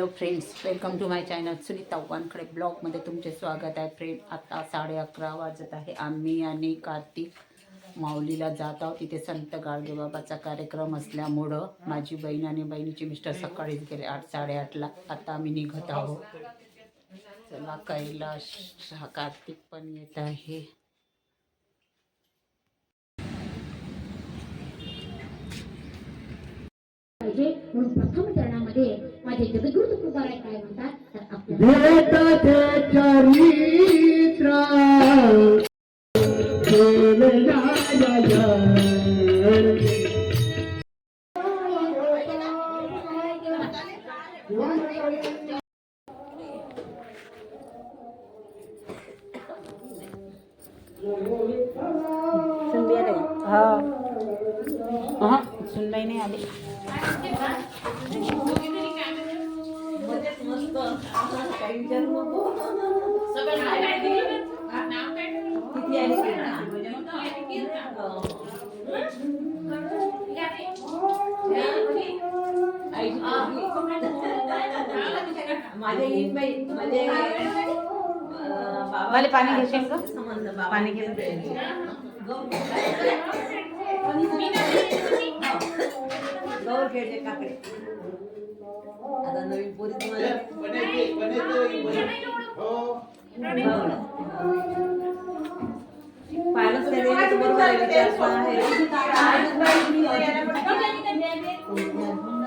Hello friends welcome to my channel Sunita Wankhede ब्लॉगमध्ये तुमचे स्वागत आहे फ्रेंड आता साडे अकरा वाजत आहे. आम्ही आणि कार्तिक माऊलीला जात आहोत. तिथे संत गाडगेबाबाचा कार्यक्रम असल्यामुळं माझी बहीण आणि बहिणीचे मिस्टर सकाळीच गेले आठ साडेआठला आता आम्ही निघत आहोत. चला कैलाश हा कार्तिक पण येत आहे. म्हणून प्रथम चरणामध्ये माझे जगद्गुरु तुकोबाराय काय म्हणतात? तर आपल्या भेटते चरित्र सुनबाई आले का हा सुनबाई नाही आली मला पाणी घेशील का? पाणी घेऊन गौर खेळते काकडे. आता नवीन पोरी तुम्हाला पाहिलंच नाही ते बरोबर आहे, विचार आहे.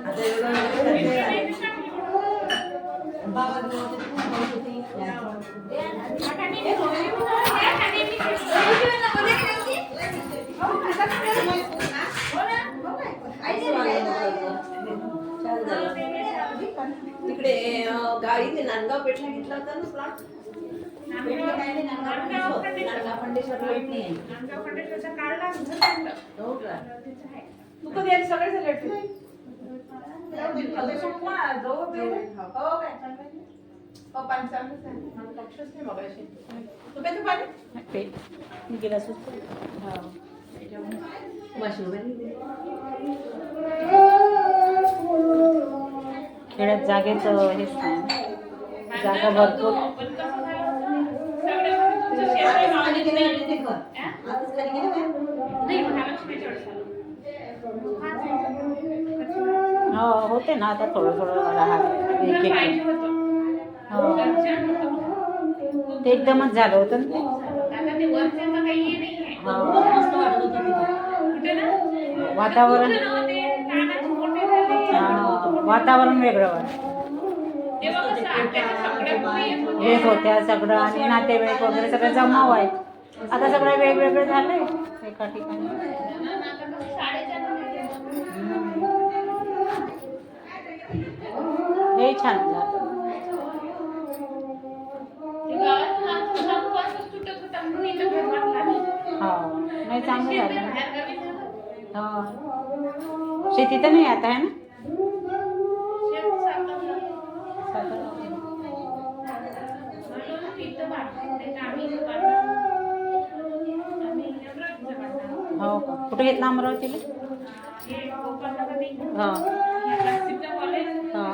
आता एवढं करते. बाबा घेऊन ते खूप हौस होती. छान झालं. तिकडे गावी ते नांदगाव पेठला घेतला होता ना प्लॉट? नांदगाव खंडेश्वरला भेटली आहे. हो का? तू कधी आली सगळे झाले वाटते. तू पेतो पाणी? पे गेला सुस्त वाशी उभारली. खेड्यात जागेचं हेच नाही जागा भरपूर. हो? होते? ना आता थोडं थोडं राहत. एक एक हो. ते एकदमच झालं होतं ना. ते हो. मस्त वाटत होतं तिथं. वातावरण. हा, वातावरण वेगळं येत होत्या सगळं आणि नातेवाईक वगैरे सगळं जमा व्हायचं. आता सगळं वेगवेगळं झालंय. एका ठिकाणी. हे छान झालं. हो नाही चांगलं झालं ना. हो. शेती तर नाही आता आहे ना? हो का? कुठे घेतला अमरावतीला? हा. हा.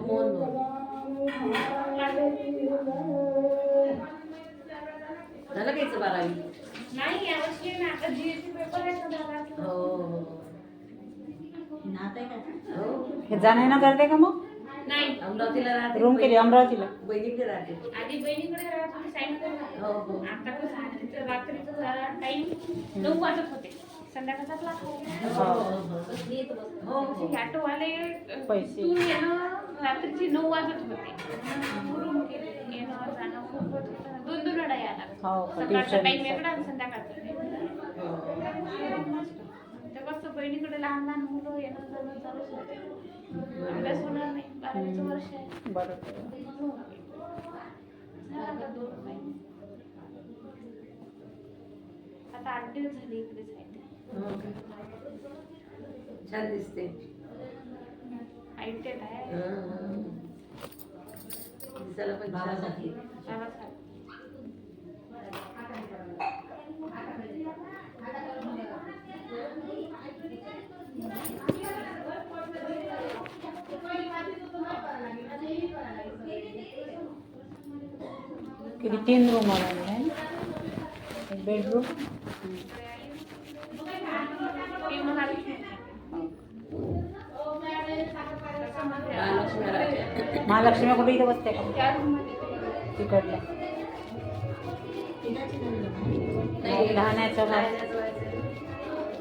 हो. झालं का याचं बारावी? हो. हो. नात आहे का? हो हे जाणं येणं करते का मग? अमरावतीला राहते. रूम केली अमरावतीला. बहिणीकडे राहते. आधी बहिणीकडे राहत होती साईनकडे हो हो. आता कसं आहे, रात्रीचा टाइम नऊ वाजत होते. संध्याकाळचा क्लास हो हो हो. ऑटोवाले पैसे. तू येणं रात्रीची नऊ वाजत होते. केले. येणं जाणं खूप होत होतं. दोन. हो का, सकाळचा tuition टाइम चं. वेगळा आणि संध्याकाळचा वेगळा. ते कसं बहिणीकडे लहान लहान मुलं येणं जाणं चालूच होते. अभ्यास होणार नाही. बारावीचं वर्ष आहे बरोबर झाला आता दोन महिने आता आठ दिवस झाले इकडेच आहे हो का? छान दिसते. ऐकतेत आहे. हं. दिसायला पण छान. बाबासाहेब. किती? तीन रूम आहे एक बेडरूम महालक्ष्मी कुठे इथे बसते का? तिकडल्या. नाही. लहानाचं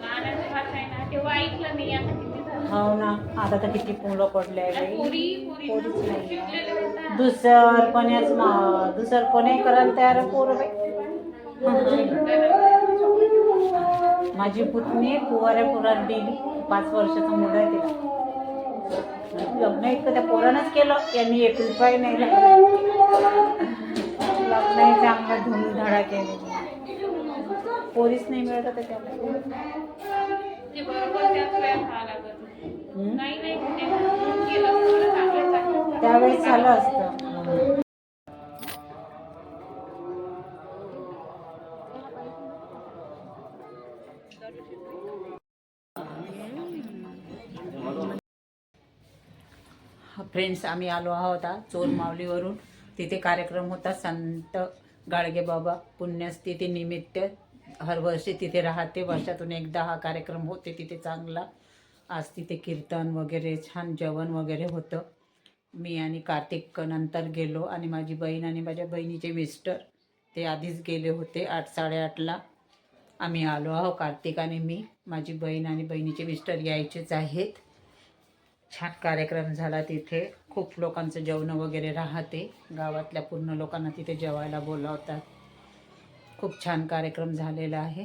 लहानाचं आहे तेव्हा ऐकलं नाही. आता हो ना आता तर किती मुलं पडले पोरीच नाही. दुसर पण्याच दुसर पणे करायला तयार पोरं बाई. माझी पुतणी कुवाऱ्या पुरात दिली पाच वर्षाचं मुलं आहे तिला. लग्न इतकं त्या पोरानंच केलं. यांनी एक रुपये नाही लग्नही चांगलं धूमधडा केले. पोरीच नाही मिळत होते त्यावेळेस झालं असतं. फ्रेंड्स आम्ही आलो आहोत चोर माऊलीवरून. तिथे कार्यक्रम होता संत गाडगे बाबा पुण्यस्थिती निमित्त. हर वर्षी तिथे राहते. वर्षातून एकदा हा कार्यक्रम होते. तिथे चांगला आज तिथे कीर्तन वगैरे छान जेवण वगैरे होतं. मी आणि कार्तिक नंतर गेलो आणि माझी बहीण आणि माझ्या बहिणीचे मिस्टर ते आधीच गेले होते आठ साडेआठला. आम्ही आलो आहो कार्तिक आणि मी. माझी बहीण आणि बहिणीचे मिस्टर यायचेच आहेत. छान कार्यक्रम झाला तिथे. खूप लोकांचं जेवण वगैरे राहते. गावातल्या पूर्ण लोकांना तिथे जेवायला बोलावतात. खूप छान कार्यक्रम झालेला आहे.